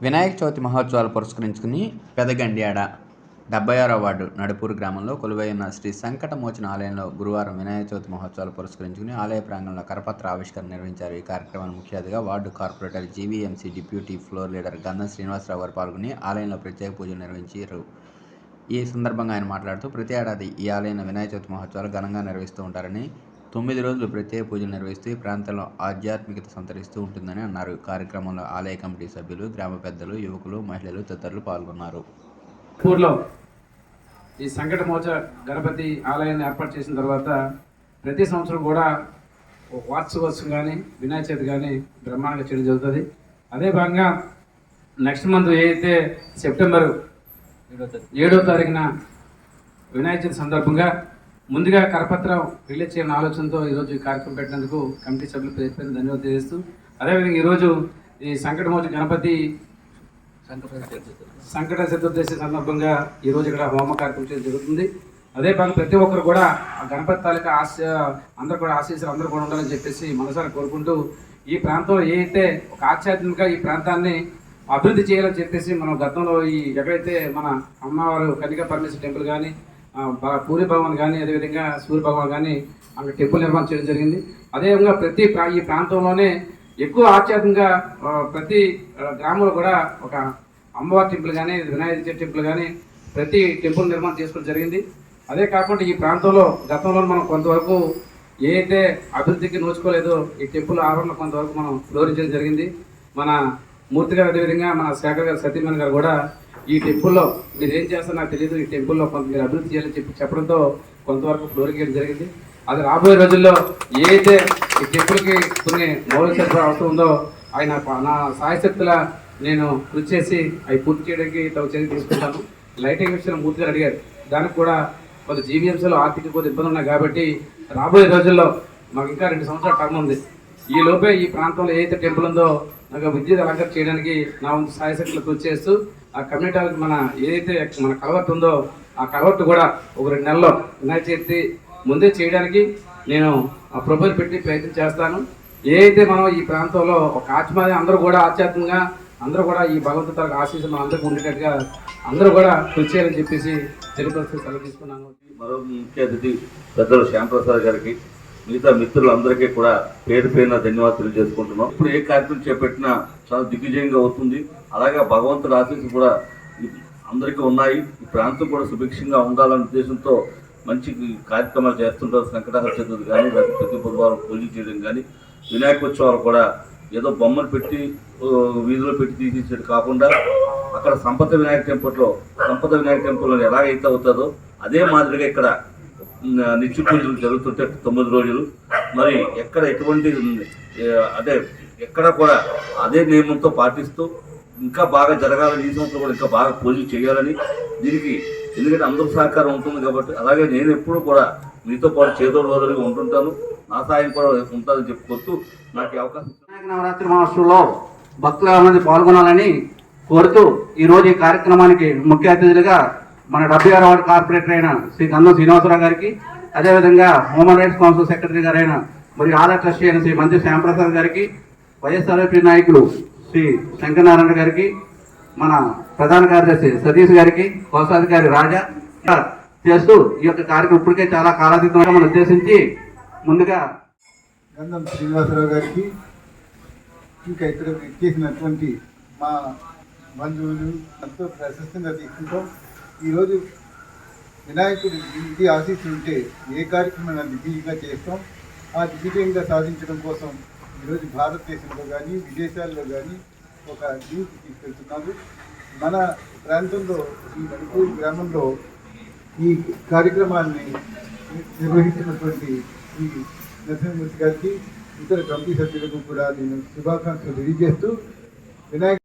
వినాయక చవితి మహోత్సవాలు పురస్కరించుకుని పెదగండియాడ డెబ్బై ఆరో వార్డు నడుపూరు గ్రామంలో కొలువై ఉన్న శ్రీ సంకటమోచన ఆలయంలో గురువారం వినాయక చవితి మహోత్సవాలు పురస్కరించుకుని ఆలయ ప్రాంగణంలో కరపత్ర ఆవిష్కరణ నిర్వహించారు. ఈ కార్యక్రమానికి ముఖ్య అతిథిగా ward corporator GVMC deputy floor leader Gandham Srinivasarao garu పాల్గొని ఆలయంలో ప్రత్యేక పూజలు నిర్వహించారు. ఈ సందర్భంగా ఆయన మాట్లాడుతూ ప్రతి ఏడాది ఈ ఆలయంలో వినాయక చవితి మహోత్సవాలు ఘనంగా నిర్వహిస్తూ ఉంటారని తొమ్మిది రోజులు ప్రత్యేక పూజలు నిర్వహిస్తూ ఈ ప్రాంతంలో ఆధ్యాత్మికత సంతరిస్తూ ఉంటుందని అన్నారు. కార్యక్రమంలో ఆలయ కమిటీ సభ్యులు గ్రామ పెద్దలు యువకులు మహిళలు తదితరులు పాల్గొన్నారు. ఊర్లో ఈ సంకట మోచ గణపతి ఆలయాన్ని ఏర్పాటు చేసిన తర్వాత ప్రతి సంవత్సరం కూడా వార్షికోత్సవం కానీ వినాయక చవితి కానీ బ్రహ్మాండంగా చేయడం జరుగుతుంది. అదే భాగంగా నెక్స్ట్ మంత్ ఏదైతే సెప్టెంబర్ ఏడో తారీఖున వినాయక చవితి సందర్భంగా ముందుగా కరపత్రం రిలీజ్ చేయని ఆలోచనతో ఈరోజు ఈ కార్యక్రమం పెట్టినందుకు కమిటీ సభ్యులు పేరు పేరు ధన్యవాదాలు తెలియజేస్తూ అదేవిధంగా ఈరోజు ఈ సంకటమోచ గణపతి సంకట చతుర్దశి సందర్భంగా ఈ రోజు ఇక్కడ హోమ కార్యక్రమం చేయడం జరుగుతుంది. అదే పని ప్రతి ఒక్కరు కూడా ఆ గణపతి తాలూకా ఆశ అందరూ కూడా ఆశీస్సులు అందరూ కూడా ఉండాలని చెప్పేసి మనసారి కోరుకుంటూ ఈ ప్రాంతం ఏదైతే ఒక ఆధ్యాత్మిక ఈ ప్రాంతాన్ని అభివృద్ధి చేయాలని చెప్పేసి మనం గతంలో ఈ ఎక్కడైతే మన అమ్మవారు కనిక పరమేశ్వర టెంపుల్ కానీ పూరి భవన్ కానీ అదేవిధంగా సూర్య భగవాన్ కానీ అక్కడ టెంపుల్ నిర్మాణం చేయడం జరిగింది. అదేవిధంగా ప్రతి ప్రా- ఈ ప్రాంతంలోనే ఎక్కువ ఆధ్యాత్మికంగా ప్రతి గ్రామంలో కూడా ఒక అమ్మవారి టెంపుల్ కానీ వినాయక టెంపుల్ కానీ ప్రతి టెంపుల్ నిర్మాణం చేసుకోవడం జరిగింది. అదే కాకుండా ఈ ప్రాంతంలో గతంలో మనం కొంతవరకు ఏదైతే అభివృద్ధికి నోచుకోలేదో ఈ టెంపుల్ ఆవరణలో కొంతవరకు మనం ఫ్లోరించడం జరిగింది. మన మూర్తి గారు అదేవిధంగా మన శేఖర్ గారు సతీమణి గారు కూడా ఈ టెంపుల్లో మీరు ఏం చేస్తారో నాకు తెలియదు ఈ టెంపుల్లో కొంత మీరు అభివృద్ధి చేయాలని చెప్పి చెప్పడంతో కొంతవరకు ఫ్లోరింగ్ చేయడం జరిగింది. అది రాబోయే రోజుల్లో ఏదైతే ఈ టెంపుల్కి కొన్ని మౌలిక సరఫరా అవసరం ఉందో ఆయన నా సాయశక్తుల నేను కృషి చేసి అవి పూర్తి చేయడానికి తగు చర్య తీసుకుంటాను. లైటింగ్ విషయం పూర్తిగా అడిగారు. దానికి కూడా కొంత జీవీఎంసీలో ఆర్థిక కొద్ది ఇబ్బంది ఉన్నాయి కాబట్టి రాబోయే రోజుల్లో మాకు ఇంకా రెండు సంవత్సరాల టర్మ్ ఉంది. ఈ లోపే ఈ ప్రాంతంలో ఏదైతే టెంపుల్ ఉందో నాకు విద్యుత్ అలంకరణ చేయడానికి నా వంతు సాయశక్తులు కృషి చేస్తూ ఆ కమ్యూనిటీ హాల్కి మన ఏదైతే మన కలవట్టు ఉందో ఆ కలవట్టు కూడా ఒక రెండు నెలల్లో వినాయక చవితి ముందే చేయడానికి నేను ఆ ప్రపోజల్ పెట్టి ప్రయత్నం చేస్తాను. ఏదైతే మనం ఈ ప్రాంతంలో ఒక ఆత్మ అందరూ కూడా ఆధ్యాత్మికంగా అందరూ కూడా ఈ భగవంతు ఆశీస్సు మన అందరికీ ఉండేటట్టుగా అందరూ కూడా కృషి చేయాలని చెప్పేసి తెలియపరుస్తూ సెలవు తీసుకున్నాను. మరో ముఖ్య అతిథి పెద్దలు శ్యాంప్రసాద్ గారికి మిగతా మిత్రులందరికీ కూడా పేరు పేరున ధన్యవాదాలు తెలియజేసుకుంటున్నాం. ఇప్పుడు ఏ కార్యక్రమం చేపట్టినా చాలా దిగ్విజయంగా అవుతుంది. అలాగే భగవంతుడు ఆశీస్సు కూడా అందరికీ ఉన్నాయి. ఈ ప్రాంతం కూడా సుభిక్షంగా ఉండాలనే ఉద్దేశంతో మంచి కార్యక్రమాలు చేస్తుంటారు. సంకటహర చతుర్థి కానీ లేకపోతే ప్రతి బుధవారం పూజలు చేయడం కానీ వినాయకోత్సవాలు కూడా ఏదో బొమ్మలు పెట్టి వీధిలో పెట్టి తీసేసేది కాకుండా అక్కడ సంపద వినాయక టెంపుల్లో సంపద వినాయక టెంపుల్లో ఎలాగైతే అవుతుందో అదే మాదిరిగా ఇక్కడ నిత్య పూజలు జరుగుతుంటే తొమ్మిది రోజులు. మరి ఎక్కడ ఎటువంటి ఉమ్, అంటే ఎక్కడ కూడా అదే నియమంతో పాటిస్తూ ఇంకా బాగా జరగాలని ఈ సంవత్సరం కూడా ఇంకా బాగా పూజలు చేయాలని దీనికి ఎందుకంటే అందరూ సహకారం ఉంటుంది కాబట్టి అలాగే నేను ఎప్పుడు కూడా మీతో పాటు చేదోడు వదలుగా ఉంటుంటాను. నా సాయం కూడా ఉంటుందని చెప్పుకొస్తూ నాకు అవకాశం నవరాత్రి మహోత్సవంలో భక్తులు మంది పాల్గొనాలని కోరుతూ ఈరోజు ఈ కార్యక్రమానికి ముఖ్య అతిథులుగా మన డెబ్బై వార్డు కార్పొరేటర్ అయిన శ్రీ గంధం శ్రీనివాసరావు గారికి అదేవిధంగా హ్యూమన్ రైట్స్ కౌన్సిల్ సెక్రటరీ గారైన మరియు ఆలయ ట్రస్టీ అయిన శ్రీ మంత్రి శ్యాంప్రసాద్ గారికి వైఎస్ఆర్పీ నాయకులు శ్రీ శంకరనారాయణ గారికి మన ప్రధాన కార్యదర్శి సతీష్ గారికి కోశాధికారి రాజా చేస్తూ ఈ యొక్క కార్యక్రమం ఇప్పటికే చాలా కాలాతీతంగా మనం ఉద్దేశించి ముందుగా గంధం శ్రీనివాసరావు గారికి ఇంకా ఇక్కడ చేసినటువంటి మా బంధువులు ఎంతో ప్రశస్తంగా తీసుకుంటాం. ఈరోజు వినాయకుడి ఇది ఆశీస్సులు ఉంటే ఏ కార్యక్రమం దిగ్విజయంగా చేస్తాం ఆ దిగ్విజయంగా సాధించడం కోసం ఈరోజు భారతదేశంలో కానీ విదేశాల్లో కానీ ఒక న్యూస్ తీసుకెళ్తున్నారు మన ప్రాంతంలో ఈ మణిపూర్ గ్రామంలో ఈ కార్యక్రమాన్ని నిర్వహించినటువంటి ఈ నరసింహమూర్తి గారికి ఇతర కమిటీ సభ్యులకు కూడా నేను శుభాకాంక్షలు తెలియజేస్తూ వినాయక